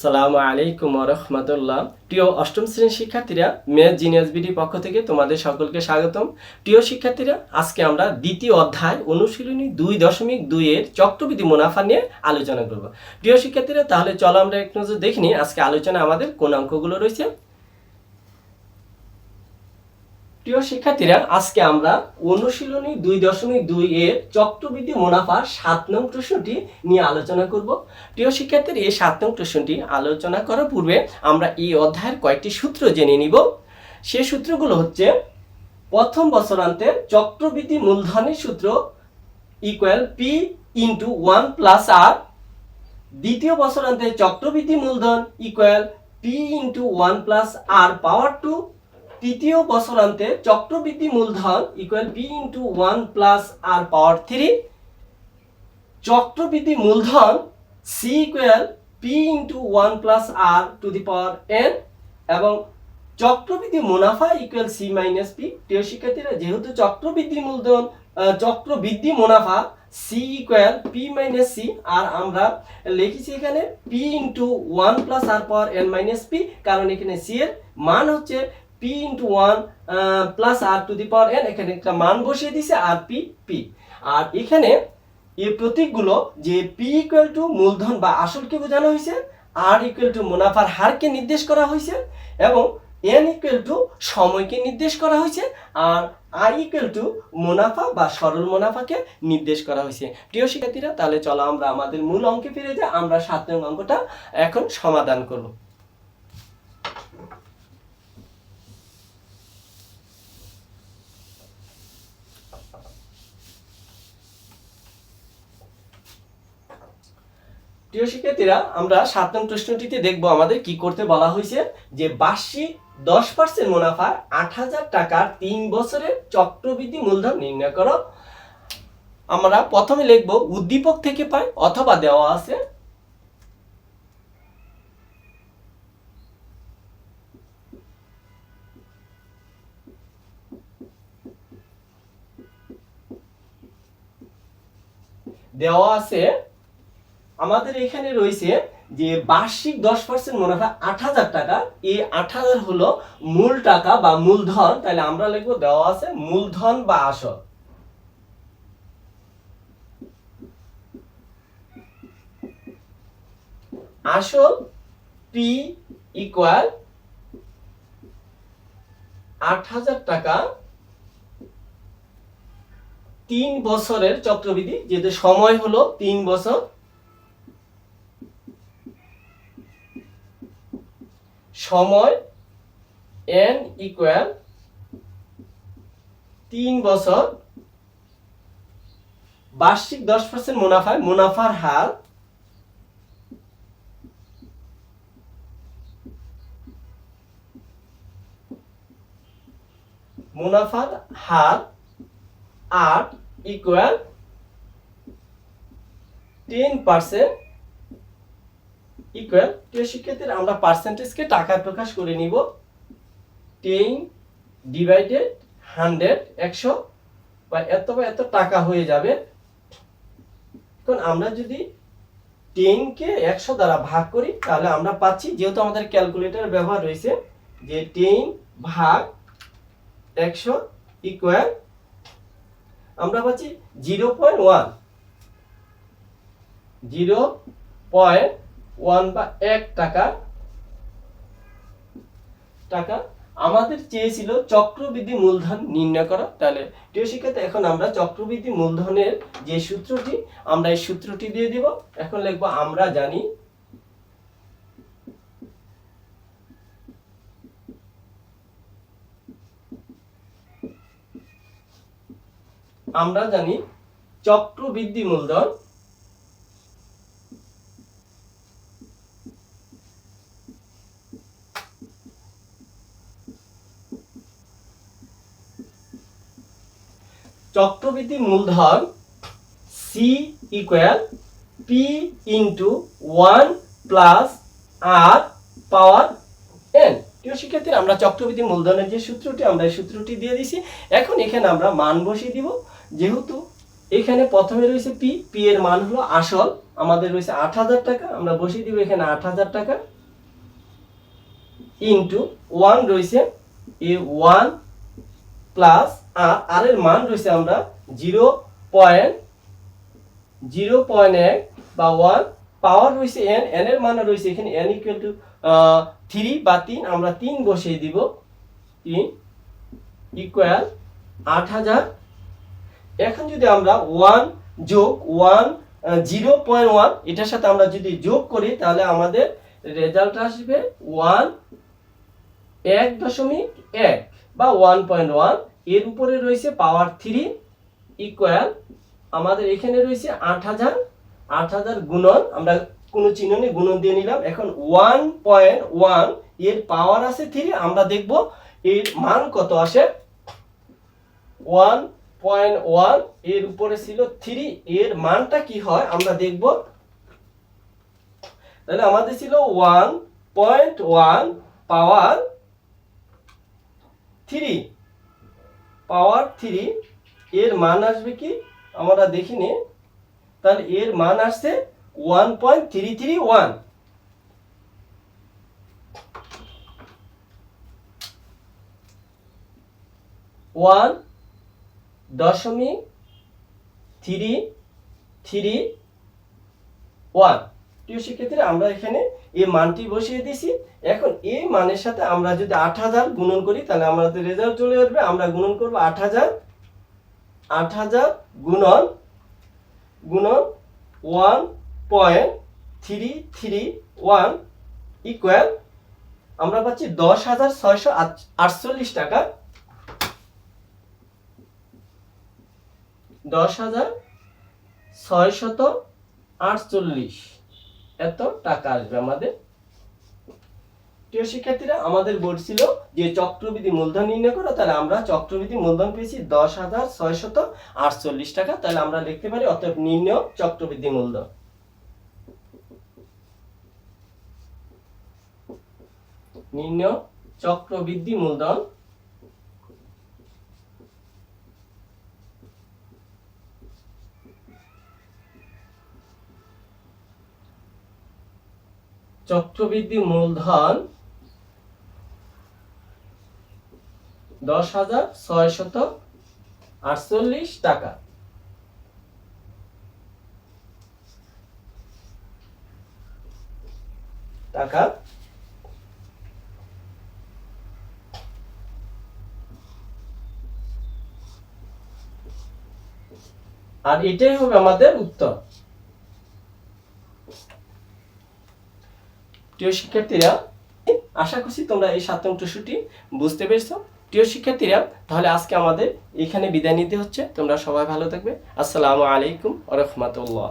আসসালামু আলাইকুম রহমতুল্লাহ। প্রিয় অষ্টম শ্রেণির শিক্ষার্থীরা মেয়ের জিনিয়াস বিডি পক্ষ থেকে তোমাদের সকলকে স্বাগতম। প্রিয় শিক্ষার্থীরা, আজকে আমরা দ্বিতীয় অধ্যায় অনুশীলনী দুই দশমিক দুইয়ের চক্রবৃদ্ধি মুনাফা নিয়ে আলোচনা করব। প্রিয় শিক্ষার্থীরা, তাহলে চলো আমরা এক নজর দেখিনি আজকে আলোচনা আমাদের কোন অঙ্কগুলো রয়েছে। প্রিয় শিক্ষার্থীরা, আজকে আমরা অনুশীলনী দুই দশমিক দুই এর চক্রবৃদ্ধি মুনাফার সাত নং প্রশ্নটি নিয়ে আলোচনা করব। প্রিয় শিক্ষার্থীরা, এই সাত নং প্রশ্নটি আলোচনা করার পূর্বে আমরা এই অধ্যায়ের কয়েকটি সূত্র জেনে নিব। সে সূত্রগুলো হচ্ছে, প্রথম বছরান্তের চক্রবৃদ্ধি মূলধনের সূত্র equal P into one plus R দ্বিতীয় বছরান্তের চক্রবৃদ্ধি মূলধন equal P into one plus R power two তৃতীয় বছরান্তে চক্রবৃদ্ধি মূলধন equal B into one plus R power three চক্রবৃদ্ধি মূলধন C equal P into one plus R to the power N এবং চক্রবৃদ্ধি মুনাফা ইকুয়াল সি মাইনাস পি প্রিয় শিক্ষার্থীরা, যেহেতু চক্রবৃদ্ধি মূলধন চক্রবৃদ্ধি মুনাফা C equal P minus C আর আমরা লিখেছি এখানে P into one plus R power N minus P কারণ এখানে সি এর মান হচ্ছে P into one plus R to the power N এখানে একটা মান বসিয়ে দিছে আর পি পি আর এখানে এই প্রতীকগুলো যে পি ইকুয়াল টু মূলধন বা আসলকে বোঝানো হয়েছে আর ইকুয়াল টু মুনাফার হারকে নির্দেশ করা হয়েছে, এবং এন ইকুয়াল টু সময়কে নির্দেশ করা হয়েছে, আর আই ইকুয়াল টু মুনাফা বা সরল মুনাফাকে নির্দেশ করা হয়েছে। প্রিয় শিক্ষার্থীরা, তাহলে চলো আমরা আমাদের মূল অঙ্কে ফিরে যাই, আমরা সাত নং অঙ্কটা এখন সমাধান করব। প্রিয় শিক্ষার্থীরা, আমরা সাত নং প্রশ্নটিতে দেখব আমাদের কি করতে বলা হয়েছে, যে বার্ষিক দশ পার্সেন্ট মুনাফা আট হাজার টাকার তিন বছরের চক্রবৃদ্ধি মূলধন নির্ণয় করো। আমরা প্রথমে লিখব উদ্দীপক থেকে পাই অথবা দেওয়া আছে। দেওয়া আছে আমাদের এখানে রয়েছে যে বার্ষিক দশ পার্সেন্ট মুনাফা আট হাজার টাকা। এই আট হাজার হলো মূল টাকা বা মূলধন তাহলে আমরা লিখব দেওয়া আছে মূলধন বা আসল। আসল পি ইকুয়াল আট হাজার টাকা তিন বছরের চক্রবৃদ্ধি, যেহেতু সময় হলো তিন বছর। সময় এন ইকুয়াল তিন বছর। বার্ষিক দশ পার্সেন্ট মুনাফায় মুনাফার হার মুনাফার হার আট ইকুয়াল টেন পার্সেন্ট ইকুয়াল প্রিয় শিক্ষার্থীরা আমরা পার্সেন্টেজকে টাকায় প্রকাশ করে নিব টেন ডিভাইডেড হান্ড্রেড একশো বা এত বা এত টাকা হয়ে যাবে। এখন আমরা যদি টেনকে একশো দ্বারা ভাগ করি, তাহলে আমরা পাচ্ছি, যেহেতু আমাদের ক্যালকুলেটর ব্যবহার রয়েছে, যে টেন ভাগ একশো ইকুয়াল আমরা পাচ্ছি zero point one zero point one বা এক টাকা টাকা আমাদের চেয়েছিল চক্রবৃদ্ধি মূলধন নির্ণয় করা। তাহলে প্রিয় শিক্ষার্থী, এখন আমরা চক্রবৃদ্ধি মূলধনের যে সূত্রটি, আমরা এই সূত্রটি দিয়ে দিব। এখন লিখব, আমরা জানি আমরা জানি চক্রবৃদ্ধি মূলধন চক্রবৃদ্ধি মূলধন C equal P into one plus R power N প্রিয় শিক্ষার্থী আমরা চক্রবৃদ্ধি মূলধনের যে সূত্রটি, আমরা এই সূত্রটি দিয়ে দিছি। এখন এখানে আমরা মান বসিয়ে দিব। যেহেতু এখানে প্রথমে রয়েছে পি পি এর মান হলো আসল। আমাদের রয়েছে আট হাজার টাকা, আমরা বসিয়ে দিব এখানে আট হাজার টাকা। ইন্টু ওয়ান রয়েছে এ ওয়ান প্লাস আর আর এর মান রয়েছে আমরা জিরো পয়েন্ট জিরো পয়েন্ট এক বা ওয়ান। পাওয়ার রয়েছে এন এন এর মান রয়েছে এখানে এন ইকুয়াল টু থ্রি বা তিন। আমরা তিন বসিয়ে দিব। তিন ইকুয়াল আট হাজার। এখন যদি আমরা ওয়ান যোগ ওয়ান জিরো পয়েন্ট ওয়ান, এটার সাথে আমরা যদি যোগ করি, তাহলে আমাদের রেজাল্ট আসবে ওয়ান এক দশমিক এক বা ওয়ান পয়েন্ট ওয়ান এর উপরে রয়েছে পাওয়ার থ্রি ইকুয়াল আমাদের এখানে রয়েছে আট হাজার আট হাজার গুণন, আমরা কোনো চিহ্ন নেই, গুণন দিয়ে নিলাম। এখন ওয়ান পয়েন্ট ওয়ানের পাওয়ার আছে থ্রি আমরা দেখব এর মান কত আসে। ওয়ান পয়েন্ট ওয়ানের উপরে ছিল থ্রি এর মানটা কি হয়? আমরা দেখব। তাহলে আমাদের ছিল one point one power three power three, এর মান আসবে কি? আমরা দেখি নি তাহলে এর মান আসছে one point three three one one দশমিক থ্রি থ্রি ওয়ান প্রিয় শিক্ষার্থীরা আমরা এখানে এই মানটি বসিয়ে দিছি এখন এই মানের সাথে আমরা যদি আট হাজার গুণন করি, তাহলে আমাদের রেজাল্ট চলে আসবে। আমরা গুণন করব আট হাজার। আট হাজার গুণন গুণন one point three three one equal আমরা পাচ্ছি দশ হাজার ছয়শো আটচল্লিশ টাকা। দশ হাজার ছয়শত আটচল্লিশ। এত টাকা আসবে আমাদের। প্রিয় শিক্ষার্থীরা, আমাদের বলছিল যে চক্রবৃদ্ধি মূলধন নির্ণয় করো, তাহলে আমরা চক্রবৃদ্ধি মূলধন পেয়েছি দশ হাজার ছয়শত আটচল্লিশ টাকা। তাহলে আমরা লিখতে পারি, অতএব নির্ণয় চক্রবৃদ্ধি মূলধন। নির্ণয় চক্রবৃদ্ধি মূলধন চক্রবৃদ্ধি মূলধন দশ হাজার ছয় শত আটচল্লিশ টাকা। টাকা। আর এটাই হবে আমাদের উত্তর। প্রিয় শিক্ষার্থীরা আশা করছি তোমরা এই সাত নং টুসুটি বুঝতে পেরেছ। প্রিয় শিক্ষার্থীরা, তাহলে আজকে আমাদের এখানে বিদায় নিতে হচ্ছে। তোমরা সবাই ভালো থাকবে। আসসালামু আলাইকুম রহমতুল্লাহ।